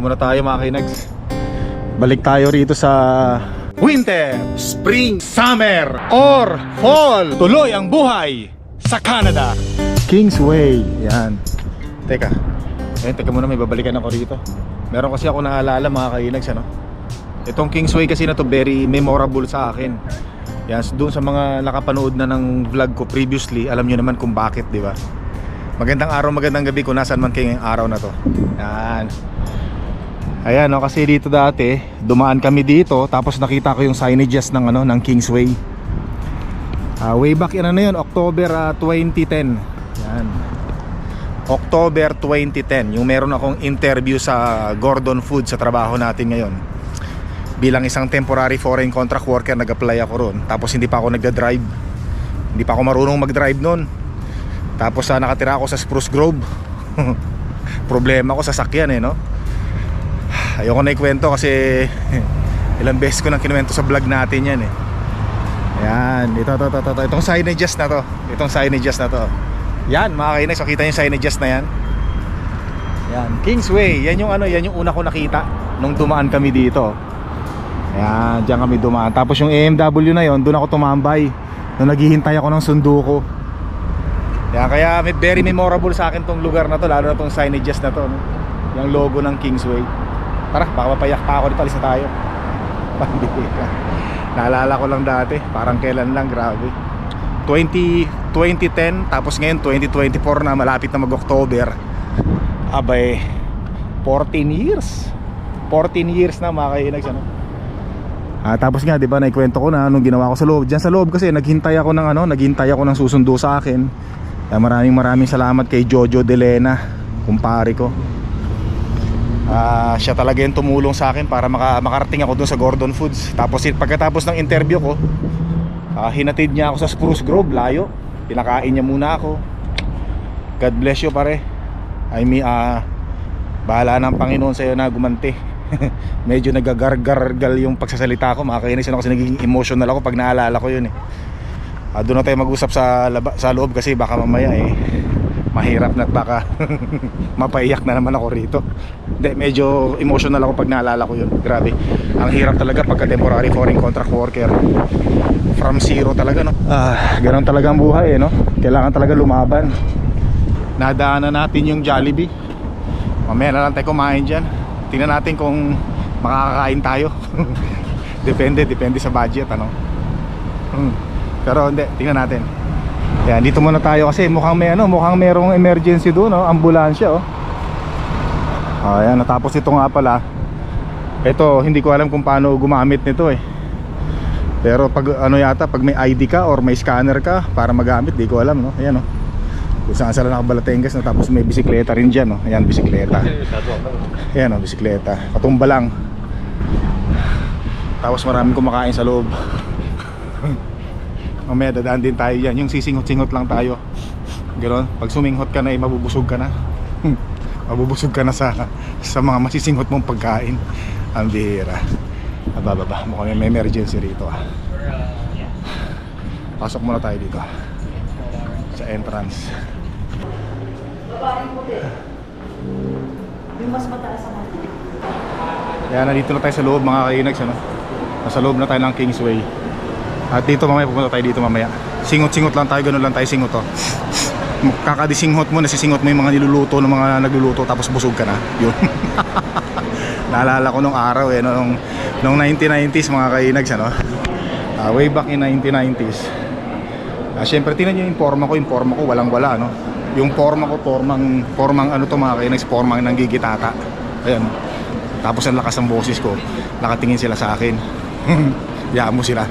muna tayo mga kinags. Balik tayo rito sa winter, spring, summer, or fall. Tuloy ang buhay sa Canada. Kingsway. Yan. Teka. Eh, teka muna, may babalikan ako rito. Meron kasi ako naalala mga kainags, ano? Itong Kingsway kasi na to very memorable sa akin. Yan, doon sa mga nakapanood na ng vlog ko previously, alam nyo naman kung bakit, di ba? Magandang araw, magandang gabi kung nasaan man kayo ngayong araw na to. Yan. Ayan, no, kasi dito dati, dumaan kami dito, tapos nakita ko yung signages ng ano, ng Kingsway. Ah, way back in ano yun, October ah, 2010. Yan. October 2010, yung meron akong interview sa Gordon Food sa trabaho natin ngayon. Bilang isang temporary foreign contract worker, nag-apply ako ron. Tapos hindi pa ako nagda-drive. Hindi pa ako marunong mag-drive noon. Tapos uh, nakatira ako sa Spruce Grove. Problema ko sa sakyan eh, no? Ayoko na ikwento kasi ilang beses ko nang kinuwento sa vlog natin yan eh. Ayan, ito, ito, ito, ito, ito. Itong signages na to. Itong signages na to. Yan, mga kainis, so kita yung signages na yan. Yan, Kingsway. Yan yung ano, yan yung una ko nakita nung dumaan kami dito. Ayan, diyan kami dumaan. Tapos yung AMW na yon, doon ako tumambay. Nung naghihintay ako ng sundo ko. Yan, kaya may very memorable sa akin tong lugar na to, lalo na tong signages na to. No? Yung logo ng Kingsway. Tara, baka mapayak pa ako dito, alis na tayo. Pandika. Naalala ko lang dati, parang kailan lang, grabe. 20, 2010, tapos ngayon 2024 na, malapit na mag-October. Abay, 14 years. 14 years na mga kainags, ano? Ah, tapos nga 'di ba naikwento ko na anong ginawa ko sa loob. Diyan sa loob kasi naghintay ako ng ano, naghintay ako ng susundo sa akin. Kaya maraming maraming salamat kay Jojo Delena, kumpare ko. Ah, siya talaga yung tumulong sa akin para maka, makarating ako doon sa Gordon Foods. Tapos pagkatapos ng interview ko, ah, hinatid niya ako sa Spruce Grove, layo. Pinakain niya muna ako. God bless you pare. I mean, ah, bahala ng Panginoon sa iyo na gumanti. Medyo nagagargargal yung pagsasalita ko, makakainis ako kasi nagiging emotional ako pag naalala ko yun eh. Ah, doon na tayo mag-usap sa, laba, sa loob kasi baka mamaya eh mahirap na at baka mapaiyak na naman ako rito. Hindi, medyo emotional ako pag naalala ko yun. Grabe. Ang hirap talaga pagka temporary foreign contract worker. From zero talaga no. Ah, ganun talaga ang buhay eh no. Kailangan talaga lumaban. Nadaanan natin yung Jollibee. Mamaya na lang tayo kumain dyan. Tingnan natin kung makakakain tayo. depende, depende sa budget ano. Hmm. Pero hindi, tingnan natin. Yan, dito muna tayo kasi mukhang may ano, mukhang merong emergency doon, no? ambulansya oh. Ayan, natapos ito nga pala. Ito, hindi ko alam kung paano gumamit nito eh. Pero pag ano yata, pag may ID ka or may scanner ka para magamit, di ko alam, no. Ayan oh. Kung saan saan nakabalatengas na tapos may bisikleta rin diyan, no. Ayan, bisikleta. Ayan oh, bisikleta. Katumba lang. Tapos maraming kumakain sa loob. Mamaya dadaan din tayo yan Yung sisingot-singot lang tayo. Ganon. Pag suminghot ka na eh mabubusog ka na. Mabubusog ka na sa Sa mga masisinghot mong pagkain. Ang bihira. Abababa Mukhang may emergency rito ah. Pasok muna tayo dito. Sa entrance. Yung mas mataas ang. Yan nandito na tayo sa loob mga kainags ano? Nasa loob na tayo ng Kingsway At dito mamaya pupunta tayo dito mamaya Singot-singot lang tayo, ganun lang tayo singot oh. Kakadisinghot mo, nasisingot mo yung mga niluluto ng mga nagluluto tapos busog ka na Yun Naalala ko nung araw eh, nung, nung 1990s mga kainags ano? Ah, Way back in 1990s Ah, Siyempre, tingnan nyo yung forma ko, yung forma ko walang wala, no? Yung forma ko, formang, formang ano to mga kainags, formang nanggigitata. Ayan. Tapos ang lakas ng boses ko, nakatingin sila sa akin. Yaan mo sila.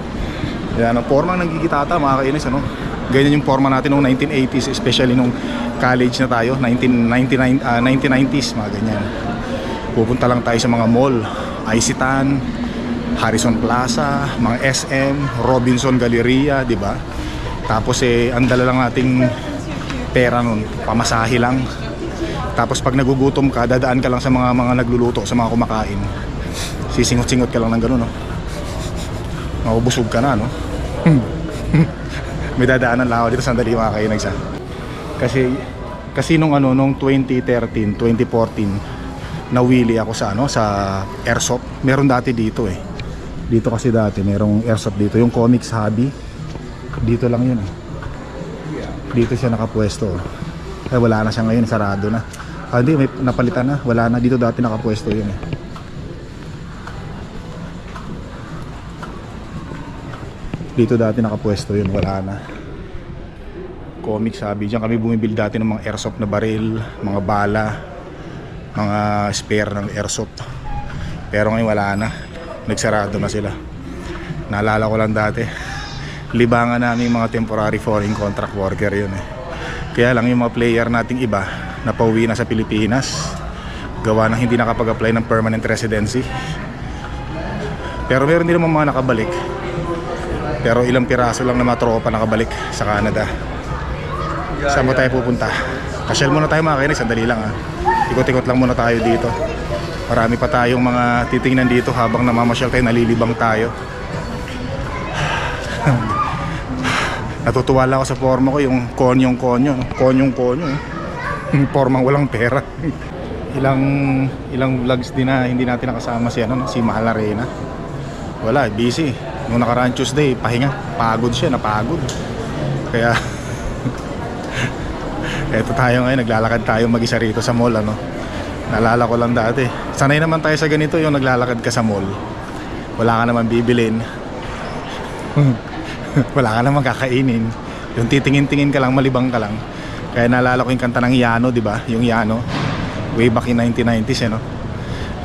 Ayan, ang formang nanggigitata mga kainis, ano? Ganyan yung forma natin noong 1980s, especially nung college na tayo, 1999, ah, 1990s, mga ganyan. Pupunta lang tayo sa mga mall, Isitan, Harrison Plaza, mga SM, Robinson Galleria, di ba? Tapos eh, ang dala lang nating pera nun, pamasahe lang. Tapos pag nagugutom ka, dadaan ka lang sa mga mga nagluluto, sa mga kumakain. Sisingot-singot ka lang ng gano'n, no? Mabubusog ka na, no? May dadaanan lang ako dito sandali mga kainag sa. Kasi kasi nung ano nung 2013, 2014 nawili ako sa ano sa airsoft. Meron dati dito eh. Dito kasi dati merong airsoft dito, yung Comics Hobby. Dito lang yun eh. Dito siya nakapwesto. Eh wala na siya ngayon, sarado na. Ah, hindi, may napalitan na. Wala na dito dati nakapwesto yun eh. Dito dati nakapwesto yun, wala na. Comics Hobby. Diyan kami bumibili dati ng mga airsoft na baril, mga bala, mga spare ng airsoft. Pero ngayon wala na. Nagsarado na sila. Naalala ko lang dati. Libangan namin mga temporary foreign contract worker yun eh. Kaya lang yung mga player nating iba na pauwi na sa Pilipinas gawa ng hindi nakapag-apply ng permanent residency. Pero meron din naman mga nakabalik. Pero ilang piraso lang na mga tropa nakabalik sa Canada. Saan mo tayo pupunta? Kasyal muna tayo mga kainis, sandali lang ha. Ikot-ikot lang muna tayo dito. Marami pa tayong mga titingnan dito habang namamasyal tayo, nalilibang tayo. Natutuwa lang ako sa forma ko, yung konyong-konyo. Konyong-konyo. eh. Formang walang pera. ilang ilang vlogs din na hindi natin nakasama si ano, si Mahal Arena. Wala, busy. Nung nakaraan Tuesday, pahinga. Pagod siya, napagod. Kaya Eto tayo ngayon, naglalakad tayo mag-isa rito sa mall ano. Naalala ko lang dati. Sanay naman tayo sa ganito yung naglalakad ka sa mall. Wala ka naman bibilin. Wala ka naman kakainin. Yung titingin-tingin ka lang, malibang ka lang. Kaya naalala ko yung kanta ng Yano, di ba? Yung Yano. Way back in 1990s, eh, no?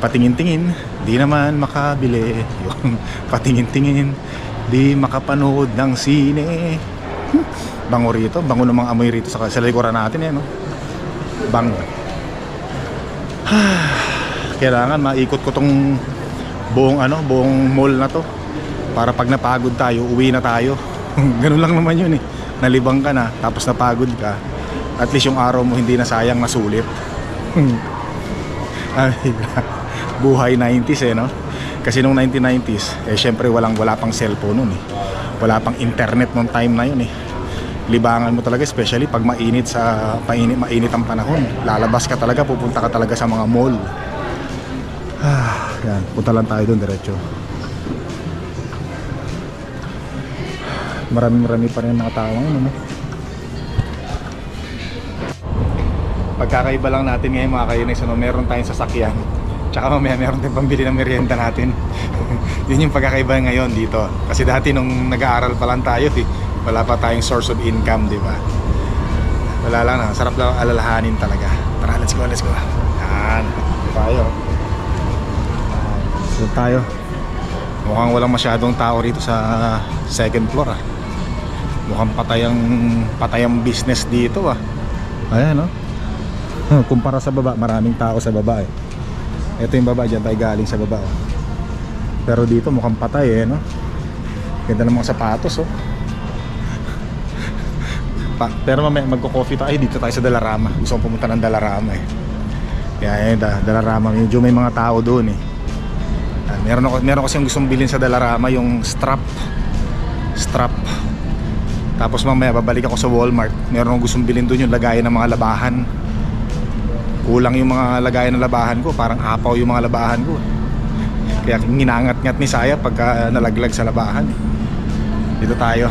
Patingin-tingin, di naman makabili. Yung patingin-tingin, di makapanood ng sine. Bango rito, bango namang amoy rito sa, sa likuran natin, eh, no? Bango. Kailangan maikot ko tong buong ano, buong mall na to para pag napagod tayo, uwi na tayo. Ganun lang naman yun eh. Nalibang ka na, tapos napagod ka. At least yung araw mo hindi na sayang nasulit. Ay, buhay 90s eh, no? Kasi nung 1990s, eh syempre walang wala pang cellphone noon eh. Wala pang internet nung time na yun eh. Libangan mo talaga especially pag mainit sa mainit mainit ang panahon. Lalabas ka talaga, pupunta ka talaga sa mga mall. Ah, yan, punta lang tayo doon diretso. Marami-marami pa rin mga tao ngayon, ano? Pagkakaiba lang natin ngayon mga kainis, ano, meron tayong sasakyan. Tsaka mamaya meron tayong pambili ng merienda natin. Yun yung pagkakaiba ngayon dito. Kasi dati nung nag-aaral pa lang tayo, eh, wala pa tayong source of income, di ba? Wala lang na, sarap lang alalahanin talaga. Tara, let's go, let's go. Yan, tayo. Doon tayo. Mukhang walang masyadong tao rito sa second floor ah. Mukhang patayang patayang business dito ah. Ayan no. Kumpara sa baba, maraming tao sa baba eh. Ito yung baba, dyan tayo galing sa baba oh. Pero dito mukhang patay eh no. Ganda ng mga sapatos oh. Pa, pero mamaya magko-coffee tayo dito tayo sa Dalarama. Gusto kong pumunta ng Dalarama eh. Kaya eh, da, Dalarama, medyo may mga tao doon eh. Ah, meron ako meron kasi yung gustong bilhin sa Dalarama yung strap. Strap. Tapos mamaya babalik ako sa Walmart. Meron akong gustong bilhin doon yung lagayan ng mga labahan. Kulang yung mga lagayan ng labahan ko, parang apaw yung mga labahan ko. Kaya ginangat-ngat ni Saya pagka nalaglag sa labahan. Dito tayo.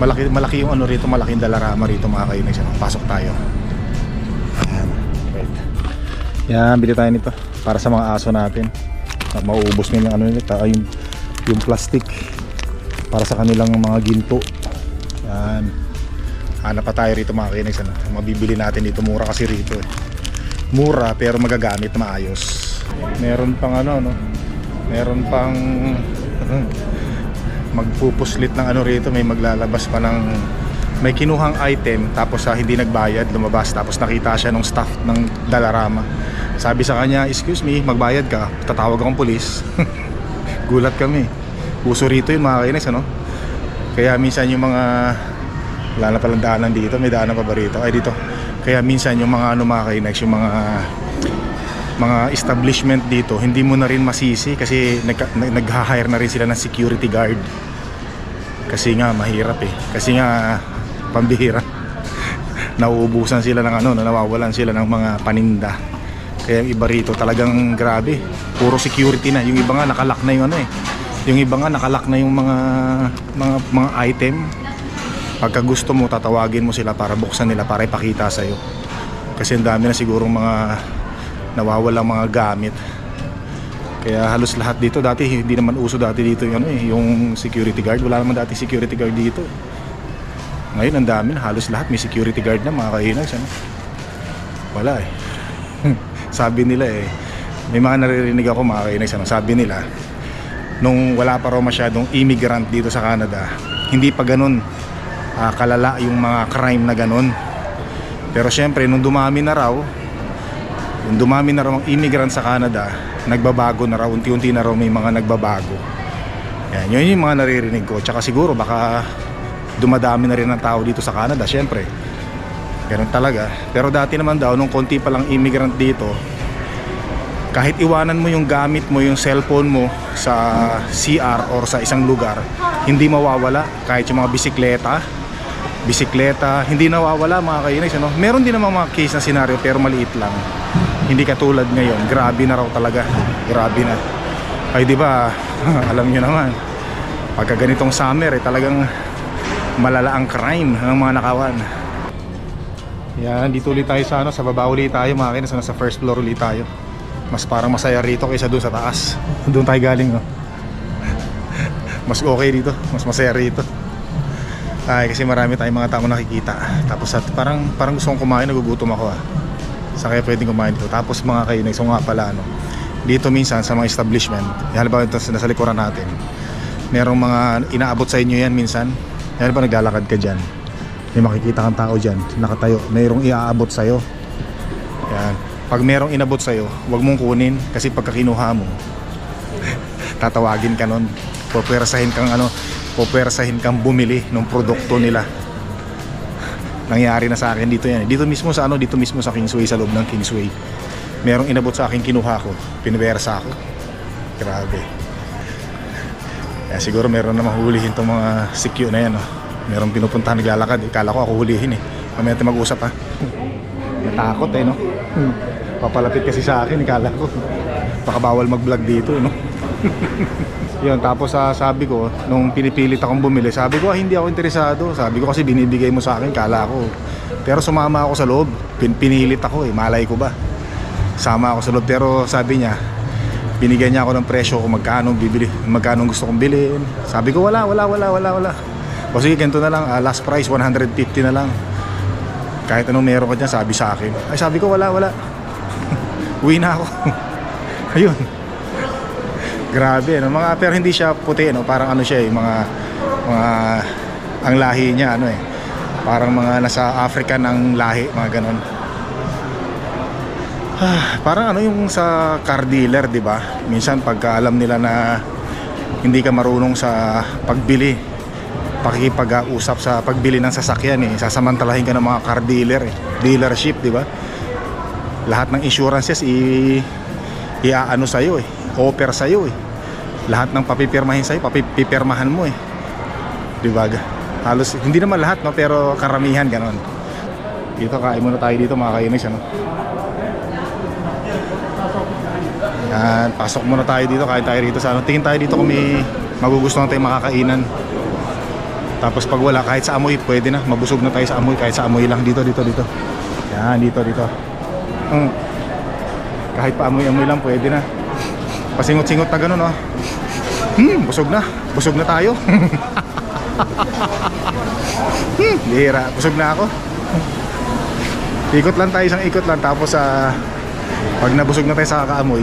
Malaki malaki yung ano rito, malaking Dalarama rito mga kainis. Pasok tayo. Ayan. Wait. Yan, bili tayo nito para sa mga aso natin. Ah, Mauubos nila ano nila, ah, yung, yung plastic para sa kanilang mga ginto. Yan. Hanap pa tayo rito mga kinex. Ano? Mabibili natin dito. Mura kasi rito eh. Mura pero magagamit maayos. Meron pang ano, no? Meron pang magpupuslit ng ano rito. May maglalabas pa ng may kinuhang item tapos sa hindi nagbayad lumabas tapos nakita siya nung staff ng Dalarama sabi sa kanya excuse me magbayad ka tatawag akong pulis gulat kami uso rito yun mga kainis ano kaya minsan yung mga wala na palang daanan dito may daanan pa ba rito ay dito kaya minsan yung mga ano mga kainis yung mga mga establishment dito hindi mo na rin masisi kasi nag, nag, nag-hire na rin sila ng security guard kasi nga mahirap eh kasi nga pambihira nauubusan sila ng ano, nawawalan sila ng mga paninda. Kaya yung iba rito talagang grabe. Puro security na. Yung iba nga nakalock na yung ano eh. Yung iba nga nakalock na yung mga mga mga item. Pagka gusto mo tatawagin mo sila para buksan nila para ipakita sa iyo. Kasi ang dami na sigurong mga nawawalang mga gamit. Kaya halos lahat dito dati hindi naman uso dati dito yung ano eh, yung security guard. Wala naman dati security guard dito. Ngayon ang dami na halos lahat may security guard na mga kainags ano. Wala eh. sabi nila eh may mga naririnig ako mga kainags ano, sabi nila nung wala pa raw masyadong immigrant dito sa Canada, hindi pa ganun ah, kalala yung mga crime na ganun. Pero syempre nung dumami na raw, yung dumami na raw ang immigrant sa Canada, nagbabago na raw, unti-unti na raw may mga nagbabago. Yan, yun yung mga naririnig ko. Tsaka siguro baka dumadami na rin ang tao dito sa Canada, syempre. Ganun talaga. Pero dati naman daw, nung konti pa lang immigrant dito, kahit iwanan mo yung gamit mo, yung cellphone mo sa CR or sa isang lugar, hindi mawawala. Kahit yung mga bisikleta, bisikleta, hindi nawawala mga kainis. Ano? Meron din naman mga case na senaryo pero maliit lang. Hindi katulad ngayon. Grabe na raw talaga. Grabe na. Ay di ba, alam niyo naman, pagka ganitong summer, eh, talagang malala ang crime ng mga nakawan. Yan, dito ulit tayo sa ano, sa baba ulit tayo mga kainis, nasa first floor ulit tayo. Mas parang masaya rito kaysa doon sa taas. Doon tayo galing, no? Mas okay dito, mas masaya rito. Ay, kasi marami tayong mga tao nakikita. Tapos at parang parang gusto kong kumain, nagugutom ako ah. Sa kaya pwedeng kumain dito. Tapos mga kayo, so nga pala ano. Dito minsan sa mga establishment, halimbawa ito sa nasa likuran natin. Merong mga inaabot sa inyo yan minsan. Halimbawa naglalakad ka dyan. May makikita kang tao dyan, nakatayo. Mayroong iaabot sa'yo. Yan. Pag merong inabot sa'yo, huwag mong kunin kasi pagka kinuha mo, tatawagin ka nun. Pupwersahin kang ano, pupwersahin kang bumili ng produkto nila. Nangyari na sa akin dito yan. Dito mismo sa ano, dito mismo sa Kingsway, sa loob ng Kingsway. Merong inabot sa akin, kinuha ko. Pinwersa ako. Grabe. Kaya siguro meron na mahuhulihin tong mga sikyo na yan. Oh. Merong pinupuntahan naglalakad. Ikala ko ako hulihin eh. Mamaya tayo mag-usap ha. Natakot eh no. Papalapit kasi sa akin, ikala ko. Baka bawal mag-vlog dito, no? Yun, tapos sa sabi ko, nung pinipilit akong bumili, sabi ko, ah, hindi ako interesado. Sabi ko kasi binibigay mo sa akin, kala ko. Pero sumama ako sa loob. Pin pinilit ako eh, malay ko ba? Sama ako sa loob. Pero sabi niya, binigyan niya ako ng presyo kung magkano bibili, magkano gusto kong bilhin. Sabi ko, wala, wala, wala, wala, wala. O sige, ganito na lang, ah, last price, 150 na lang. Kahit anong meron ka dyan, sabi sa akin. Ay, sabi ko, wala, wala. Uwi na ako. Ayun. Grabe, no? mga pero hindi siya puti, no? Parang ano siya, eh, mga mga ang lahi niya ano eh. Parang mga nasa Africa ng lahi, mga ganon. Ah, parang ano yung sa car dealer, 'di ba? Minsan pagka alam nila na hindi ka marunong sa pagbili, pakikipag-usap sa pagbili ng sasakyan eh. Sasamantalahin ka ng mga car dealer eh. Dealership, 'di ba? Lahat ng insurances i iaano sa iyo eh. Offer sa iyo eh. Lahat ng papipirmahin sa iyo, papipirmahan mo eh. 'Di ba? Halos hindi naman lahat no, pero karamihan ganon. Dito kain muna tayo dito mga kainis ano. Yan, pasok muna tayo dito, kain tayo dito sa ano. Tingin tayo dito kung may magugustuhan tayong makakainan. Tapos pag wala, kahit sa amoy, pwede na. Mabusog na tayo sa amoy, kahit sa amoy lang. Dito, dito, dito. Yan, dito, dito. Hmm. Kahit pa amoy-amoy lang, pwede na. Pasingot-singot na ganun, oh. Hmm, busog na. Busog na tayo. hmm, bihira. Busog na ako. Ikot lang tayo, isang ikot lang. Tapos, ah, pag nabusog na tayo sa kakaamoy,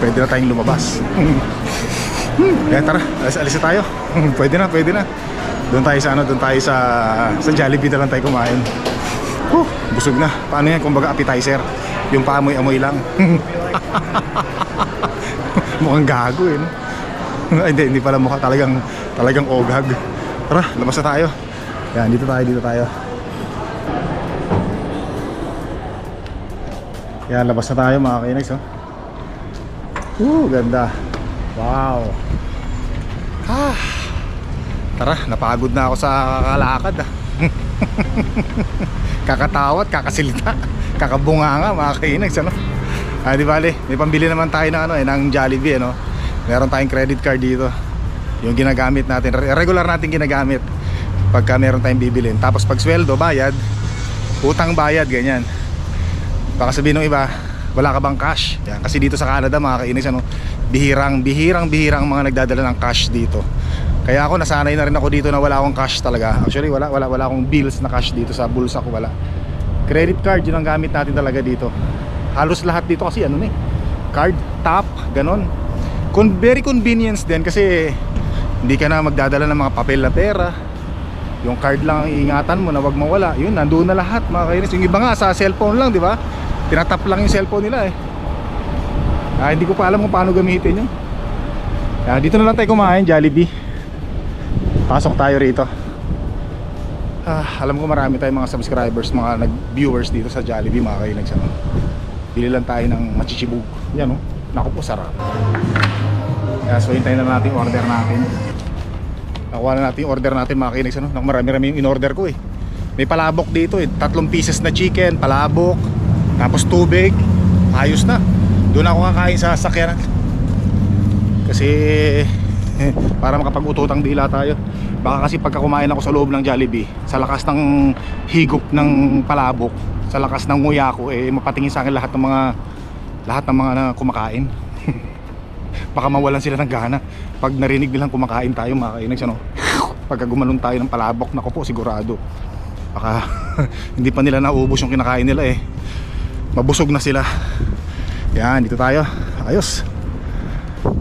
pwede na tayong lumabas. hmm, kaya tara, alis, alis tayo. pwede na, pwede na. Doon tayo sa ano, doon tayo sa sa Jollibee na lang tayo kumain. Huh, busog na. Paano yan? Kumbaga appetizer. Yung paamoy-amoy lang. Mukhang gago eh, no? Hindi, hindi pala mukha talagang talagang ogag. Tara, labas na tayo. Yan, dito tayo, dito tayo. Yan, labas na tayo mga kainags, oh. Woo, ganda. Wow. Ah. Tara, napagod na ako sa kalakad ah. kakatawa at kakasilita. Kakabunga nga mga kainags ano. Ah, di bale, may pambili naman tayo ng ano eh, ng Jollibee ano. Meron tayong credit card dito. Yung ginagamit natin, re- regular natin ginagamit pagka meron tayong bibilin. Tapos pag sweldo, bayad, utang bayad, ganyan. Baka sabihin ng iba, wala ka bang cash? Yan, kasi dito sa Canada mga kainis ano, bihirang, bihirang, bihirang mga nagdadala ng cash dito. Kaya ako nasanay na rin ako dito na wala akong cash talaga. Actually wala wala wala akong bills na cash dito sa bulsa ko wala. Credit card yun ang gamit natin talaga dito. Halos lahat dito kasi ano na eh. Card, tap, ganon. Con very convenience din kasi hindi ka na magdadala ng mga papel na pera. Yung card lang ang iingatan mo na wag mawala. Yun, nandoon na lahat mga kainis. Yung iba nga sa cellphone lang, di ba? Tinatap lang yung cellphone nila eh. Ah, hindi ko pa alam kung paano gamitin yun. Ah, dito na lang tayo kumain, Jollibee. Pasok tayo rito. Ah, alam ko marami tayong mga subscribers, mga nag-viewers dito sa Jollibee, mga kainis. Ano? Bili lang tayo ng machichibug. Yan oh. Naku po, sarap. Kaya so hintayin na natin order natin. Nakuha na natin order natin mga kainis. Ano? Naku, Marami-rami yung in-order ko eh. May palabok dito eh. Tatlong pieces na chicken, palabok, tapos tubig. Ayos na. Doon ako kakain sa sakyanan. Kasi para makapag-ututang dila tayo. Baka kasi pagka kumain ako sa loob ng Jollibee, sa lakas ng higop ng palabok, sa lakas ng nguya ko, eh mapatingin sa akin lahat ng mga lahat ng mga na kumakain. Baka mawalan sila ng gana pag narinig nilang kumakain tayo mga kainags ano. Pagka gumalon tayo ng palabok, nako po sigurado. Baka hindi pa nila naubos yung kinakain nila eh. Mabusog na sila. Yan, dito tayo. Ayos.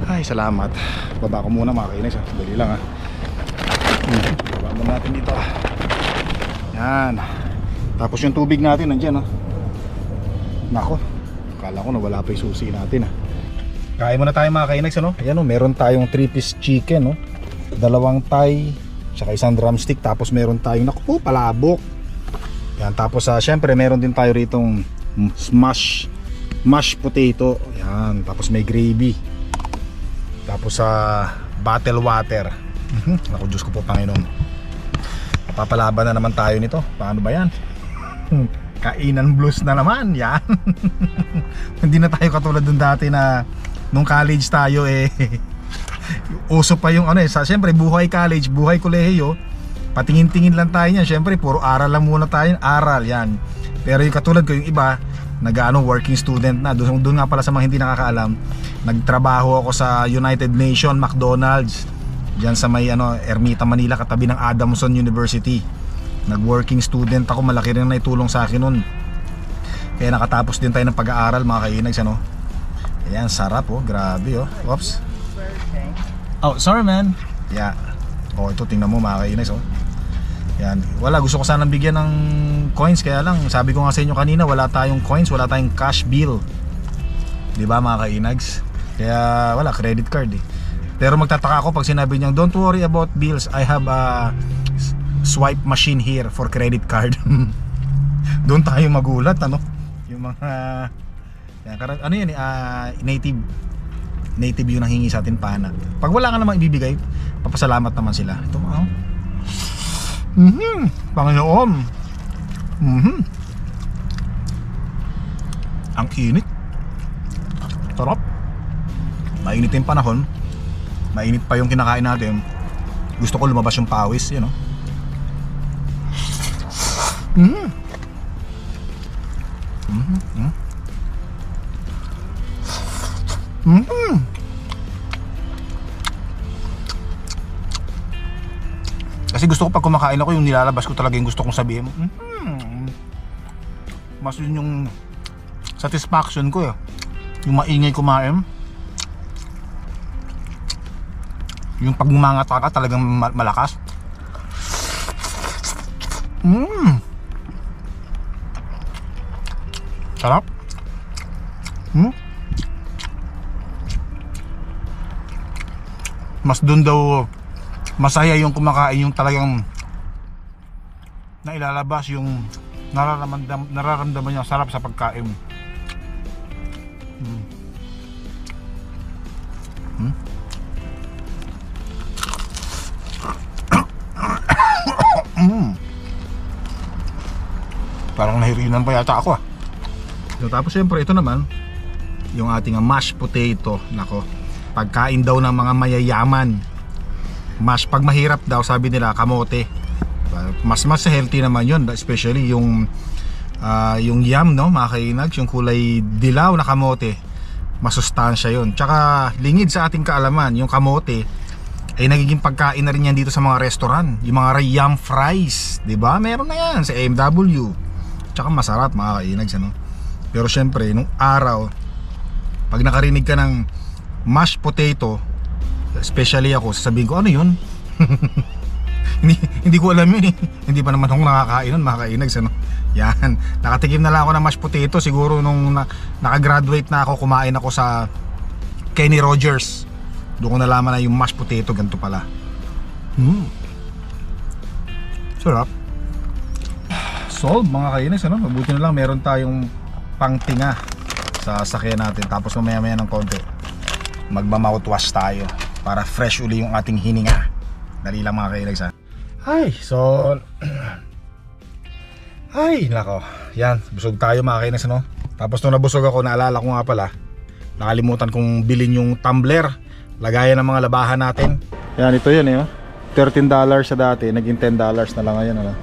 Ay, salamat. Baba ko muna mga kainis. ah. Dali lang ha. Hmm, Baba muna natin dito. ah. Yan. Tapos yung tubig natin nandyan ah. Nako. Kala ko na wala pa yung susi natin ah. Kain muna tayo mga kainags ano. Ayan oh, meron tayong 3 piece chicken no. Dalawang thai, tsaka isang drumstick tapos meron tayong naku po, palabok. Yan tapos ah, syempre meron din tayo ritong smash mashed potato. Yan, tapos may gravy. Tapos sa bottle water. Mhm. Naku, Diyos ko po Panginoon. Papalaban na naman tayo nito. Paano ba yan? Kainan blues na naman. Yan. Hindi na tayo katulad dun dati na nung college tayo eh. Uso pa yung ano eh. Sa, Siyempre, buhay college, buhay kolehiyo. Patingin-tingin lang tayo niyan. Siyempre, puro aral lang muna tayo. Aral, yan. Pero yung katulad ko, yung iba, nag-ano, working student na. Doon, doon nga pala sa mga hindi nakakaalam, nagtrabaho ako sa United Nation, McDonald's. Diyan sa may ano, Ermita, Manila, katabi ng Adamson University. Nag-working student ako, malaki rin na itulong sa akin nun. Kaya nakatapos din tayo ng pag-aaral, mga kainags, ano. Ayan, sarap oh, grabe oh. Oops. Oh, sorry man. Yeah. Oh, ito tingnan mo mga kainags oh. Yan. Wala, gusto ko sanang bigyan ng coins kaya lang sabi ko nga sa inyo kanina wala tayong coins, wala tayong cash bill. 'Di ba mga kainags? Kaya wala credit card eh. Pero magtataka ako pag sinabi niya, "Don't worry about bills. I have a swipe machine here for credit card." Doon tayo magulat ano. Yung mga yan, ano eh, ah, native native yung nanghingi sa atin pana. Pag wala ka namang ibibigay, papasalamat naman sila. Ito oh. Mhm. Panginoon. Mhm. Ang init. Sarap. Mainit yung panahon. Mainit pa yung kinakain natin. Gusto ko lumabas yung pawis, you know. Mhm. Mhm. Mhm. Mhm. Kasi gusto ko pag kumakain ako yung nilalabas ko talaga yung gusto kong sabihin. Mm. Mas yun yung satisfaction ko eh. Yung maingay kumain. Yung pag ka talagang ma- malakas. Mm. Sarap. Mm. Mas doon daw masaya yung kumakain yung talagang na ilalabas yung nararamdam, nararamdaman niya sarap sa pagkain. Mm. Hmm? Mm. Irinan pa yata ako ah. So, tapos syempre ito naman, yung ating mashed potato. Nako, pagkain daw ng mga mayayaman. Mas pag mahirap daw sabi nila kamote. Mas mas healthy naman yun, especially yung ah, yung yam no, mga kainags, yung kulay dilaw na kamote. Masustansya yun. Tsaka lingid sa ating kaalaman, yung kamote ay nagiging pagkain na rin yan dito sa mga restaurant. Yung mga yam fries, ba? Meron na yan sa AMW. Tsaka masarap mga kainags ano. Pero syempre, nung araw, pag nakarinig ka ng mashed potato, especially ako, sasabihin ko, ano yun? hindi, hindi ko alam yun eh. Hindi pa naman ako nakakain nun, mga kainags, ano? Yan. Nakatikim na lang ako ng mashed potato siguro nung na, nakagraduate na ako, kumain ako sa Kenny Rogers. Doon ko nalaman na yung mashed potato, ganito pala. Hmm. Sarap. Solve mga kainis, ano? Mabuti na lang meron tayong pangtinga sa sakyan natin. Tapos mamaya maya ng konti, magma-mouthwash tayo para fresh uli yung ating hininga. Dali lang mga kainis ha. Ay, so... Ay, nako. Yan, busog tayo mga kainis, ano? Tapos nung nabusog ako, naalala ko nga pala, nakalimutan kong bilhin yung tumbler. Lagayan ng mga labahan natin. Yan, ito yun eh. oh. $13 sa dati, naging $10 na lang ngayon. Ano?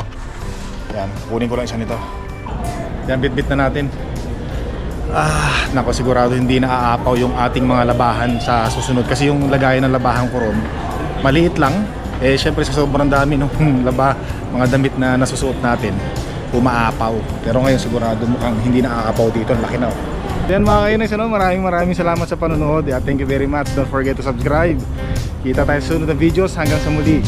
Yan, kunin ko lang isa nito. Yan, bit-bit na natin. Ah, nako sigurado hindi na aapaw yung ating mga labahan sa susunod. Kasi yung lagayan ng labahan ko ron maliit lang. Eh syempre sa sobrang dami nung laba mga damit na nasusuot natin umaapaw. Pero ngayon sigurado mukhang hindi na aapaw dito laki na oh. Yan mga kainis, ano, maraming maraming salamat sa panonood. At thank you very much. Don't forget to subscribe. Kita tayo sa sunod na videos. Hanggang sa muli